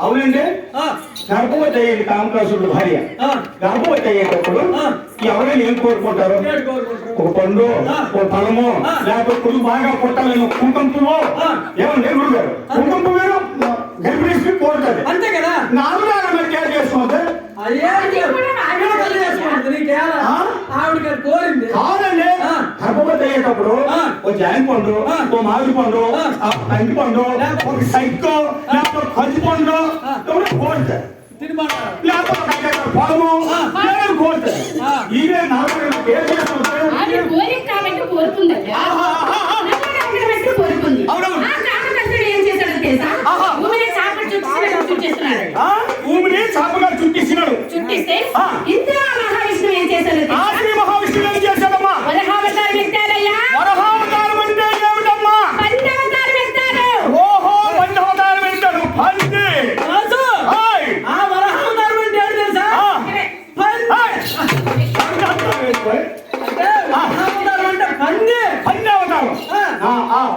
అవునండి. ఆ, గర్భవతి అయ్యేది కామకాసుడు భార్య. ఆ, గర్భవతి అయ్యేటప్పుడు ఆ. ఎవరైనా ఏం కోరుకుంటారు. ఒక పండు ఆ. ఒక ఫలము ఆ. లేకపోతే కొడుకు బాగా పుట్టాలని ఒక కుంకుమ పువ్వు. ఆ. ఏమండి గురువు గారు కుంకుమ పువ్వు గర్భిణీ కోరుతుంది. అంతే కదా? నాలుగు చేసుకోవద్దు అదే చేసుకుంటుంది, నీకేలా? ఆ? ఆవిడకి అది కోరింది కాదండి ఆ. ఆ. ఓ జాయిన్ పండు. ఓ మామిడి పండు అంటి పండు ఒక సైకో లేకపోతే కంచి పండు కోరుతారు లేకపోతే పొలము కోరుతారు. ఇవే అవునవును. ఏం చేశాడో తెలుసా? ఆహా.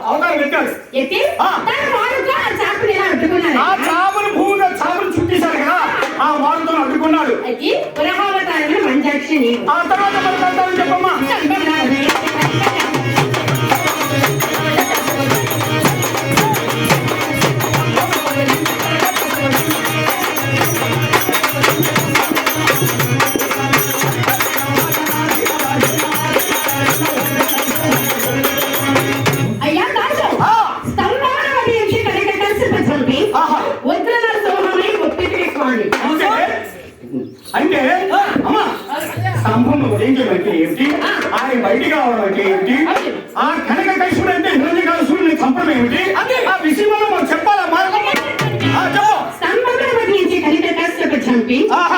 అవతారం పెట్టాడు ఎత్తి ఆ. చాపను భూమిలో చాపను చుట్టేశాడు కదా. ఆ వాడుతో అడ్డుకున్నాడు. ఆ తర్వాత పచ్చంపి ఆహా. వజ్రల సోమమై ఒప్పివేసుకోండి అంటే అంటే అమ్మా స్తంభం ఉదయించడం ఏమిటి? ఆయన బయటికి రావడం అంటే ఏమిటి? ఆ కనక కలుసుడు అంటే హిరణ్య కలుసుడు చంపడం ఏమిటి? ఆ విషయంలో మనం చెప్పాలమ్మా చెప్పు. వదిలించి కనికట్టాల్సి పచ్చంపి ఆహా.